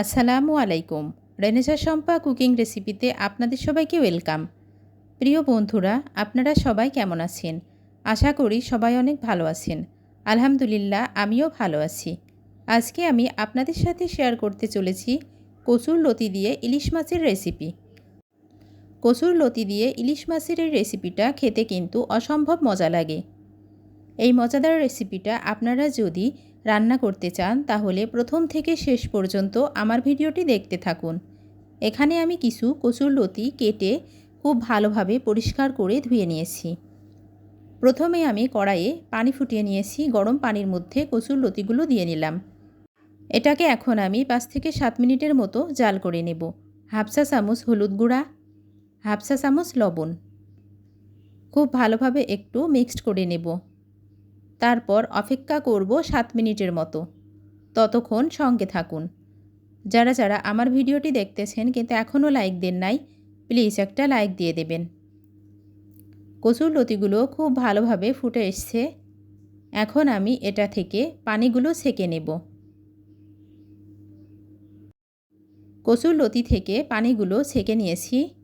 আসসালামু আলাইকুম। Renaissance Shampa cooking রেসিপিতে আপনাদের সবাইকে ওয়েলকাম। প্রিয় বন্ধুরা, আপনারা সবাই কেমন আছেন? আশা করি সবাই অনেক ভালো আছেন। আলহামদুলিল্লাহ, আমিও ভালো আছি। আজকে আমি আপনাদের সাথে শেয়ার করতে চলেছি কচুর লতি দিয়ে ইলিশ মাছের রেসিপি। কচুর লতি দিয়ে ইলিশ মাছের এই রেসিপিটা খেতে কিন্তু অসম্ভব মজা লাগে। এই মজাদার রেসিপিটা আপনারা যদি রান্না করতে চান, তাহলে প্রথম থেকে শেষ পর্যন্ত আমার ভিডিওটি দেখতে থাকুন। এখানে আমি কিছু কচুর লতি কেটে খুব ভালোভাবে পরিষ্কার করে ধুয়ে নিয়েছি। প্রথমে আমি কড়াইয়ে পানি ফুটিয়ে নিয়েছি, গরম পানির মধ্যে কচুর লতিগুলো দিয়ে নিলাম। এটাকে এখন আমি পাঁচ থেকে সাত মিনিটের মতো জাল করে নেব। হাফসা চামচ হলুদ গুঁড়া হাফসা চামচ লবণ। খুব ভালোভাবে একটু মিক্সড করে নেব। তারপর অপেক্ষা করব সাত মিনিটের মতো। ততক্ষণ সঙ্গে থাকুন। যারা যারা আমার ভিডিওটি দেখতেছেন কিন্তু এখনও লাইক দেন নাই, প্লিজ একটা লাইক দিয়ে দেবেন। কচুর লতিগুলো খুব ভালোভাবে ফুটে এসছে। এখন আমি এটা থেকে পানিগুলো সেকে নেব। কচুর লতি থেকে পানিগুলো ছেঁকে নিয়েছি।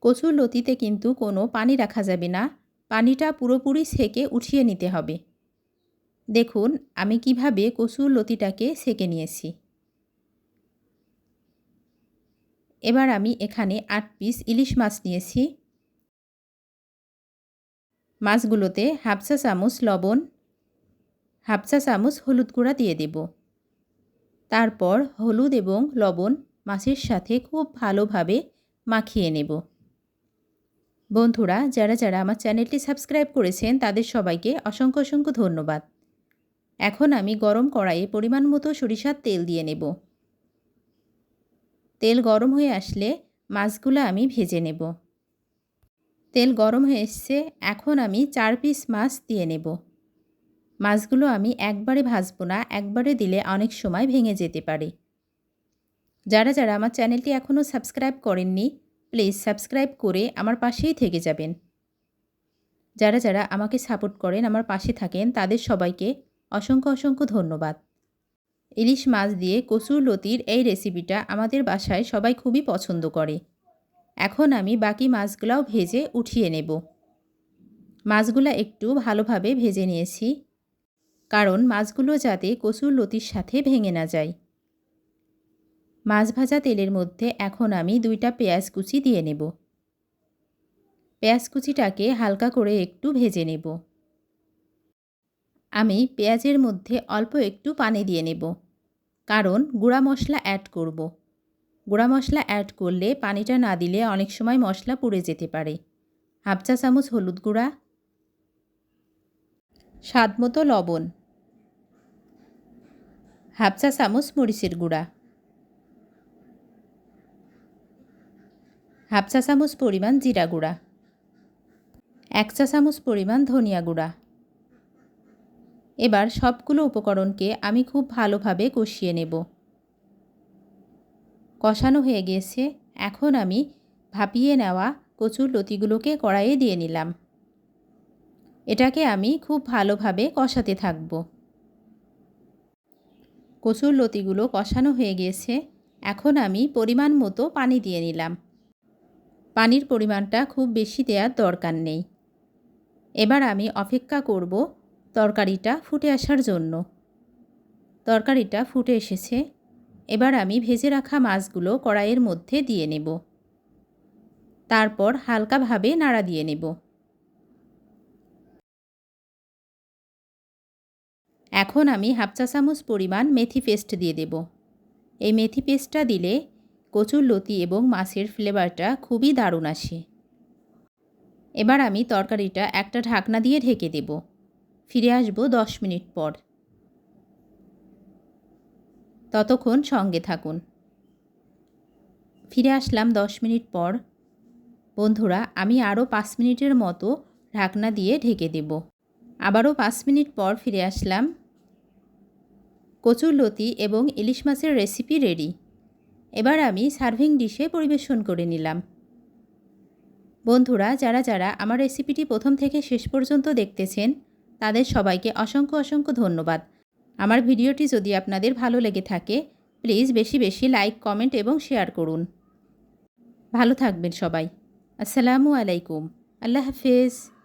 কচুর লতিতে কিন্তু কোনো পানি রাখা যাবে না। পানিটা পুরোপুরি সেকে উঠিয়ে নিতে হবে। দেখুন, আমি কীভাবে কচুর লতিটাকে সেকে নিয়েছি। এবার আমি এখানে আট পিস ইলিশ মাছ নিয়েছি। মাছগুলোতে হাফসা চামচ লবণ হাফসা চামচ হলুদ গুঁড়া দিয়ে দেব। তারপর হলুদ এবং লবণ মাছের সাথে খুব ভালোভাবে মাখিয়ে নেব। বন্ধুরা, যারা যারা আমার চ্যানেলটি সাবস্ক্রাইব করেছেন, তাদের সবাইকে অসংখ্য অসংখ্য ধন্যবাদ। এখন আমি গরম কড়াইয়ে পরিমাণ মতো সরিষার তেল দিয়ে নেব। তেল গরম হয়ে আসলে মাছগুলো আমি ভেজে নেব। তেল গরম হয়ে এসছে, এখন আমি চার পিস মাছ দিয়ে নেব। মাছগুলো আমি একবারে ভাজবো না, একবারে দিলে অনেক সময় ভেঙে যেতে পারে। যারা যারা আমার চ্যানেলটি এখনও সাবস্ক্রাইব করেননি প্লিজ সাবস্ক্রাইব করে আমার পাশেই থেকে যাবেন। যারা যারা আমাকে সাপোর্ট করেন, আমার পাশে থাকেন, তাদের সবাইকে অসংখ্য অসংখ্য ধন্যবাদ। ইলিশ মাছ দিয়ে কচুর লতির এই রেসিপিটা আমাদের বাসায় সবাই খুবই পছন্দ করে। এখন আমি বাকি মাছগুলাও ভেজে উঠিয়ে নেব। মাছগুলো একটু ভালোভাবে ভেজে নিয়েছি, কারণ মাছগুলো যাতে কচুর লতির সাথে ভেঙে না যায়। মাছ ভাজা তেলের মধ্যে এখন আমি দুইটা পেঁয়াজ কুচি দিয়ে নেব। পেঁয়াজ কুচিটাকে হালকা করে একটু ভেজে নেব। আমি পেঁয়াজের মধ্যে অল্প একটু পানি দিয়ে নেব, কারণ গুঁড়া মশলা অ্যাড করব। গুঁড়া মশলা অ্যাড করলে পানিটা না দিলে অনেক সময় মশলা পুড়ে যেতে পারে। হাফ চা চামচ হলুদ গুঁড়া। স্বাদ মতো লবণ। হাফ চা চামচ মরিচের গুঁড়া। হাফ চা চামচ পরিমাণ জিরা গুঁড়া। এক চা চামচ পরিমাণ ধনিয়া গুঁড়া। এবার সবগুলো উপকরণকে আমি খুব ভালোভাবে কষিয়ে নেব। কষানো হয়ে গিয়েছে এখন আমি ভাপিয়ে নেওয়া কচুর লতিগুলোকে কড়াইয়ে দিয়ে নিলাম। এটাকে আমি খুব ভালোভাবে কষাতে থাকব। কচুর লতিগুলো কষানো হয়ে গিয়েছে এখন আমি পরিমাণ মতো পানি দিয়ে নিলাম। পানির পরিমাণটা খুব বেশি দেওয়ার দরকার নেই। এবার আমি অপেক্ষা করব তরকারিটা ফুটে আসার জন্য। তরকারিটা ফুটে এসেছে। এবার আমি ভেজে রাখা মাছগুলো কড়াইয়ের মধ্যে দিয়ে নেব। তারপর হালকাভাবে নাড়া দিয়ে নেব। এখন আমি হাফ চা চামচ পরিমাণ মেথি পেস্ট দিয়ে দেব। এই মেথি পেস্টটা দিলে কচুর লতি এবং মাছের ফ্লেভারটা খুবই দারুণ আসে। এবার আমি তরকারিটা একটা ঢাকনা দিয়ে ঢেকে দেব। ফিরে আসব দশ মিনিট পর। ততক্ষণ সঙ্গে থাকুন। ফিরে আসলাম দশ মিনিট পর। বন্ধুরা, আমি আরও পাঁচ মিনিটের মতো ঢাকনা দিয়ে ঢেকে দেব। আবারও পাঁচ মিনিট পর ফিরে আসলাম। কচুর লতি এবং ইলিশ মাছের রেসিপি রেডি এবার আমি সার্ভিং ডিশে পরিবেশন করে নিলাম। বন্ধুরা, যারা যারা আমার রেসিপিটি প্রথম থেকে শেষ পর্যন্ত দেখতেছেন, তাদের সবাইকে অসংখ্য অসংখ্য ধন্যবাদ। আমার ভিডিওটি যদি আপনাদের ভালো লেগে থাকে, প্লিজ বেশি বেশি লাইক, কমেন্ট এবং শেয়ার করুন। ভালো থাকবেন সবাই। আসসালামু আলাইকুম। আল্লাহ হাফেজ।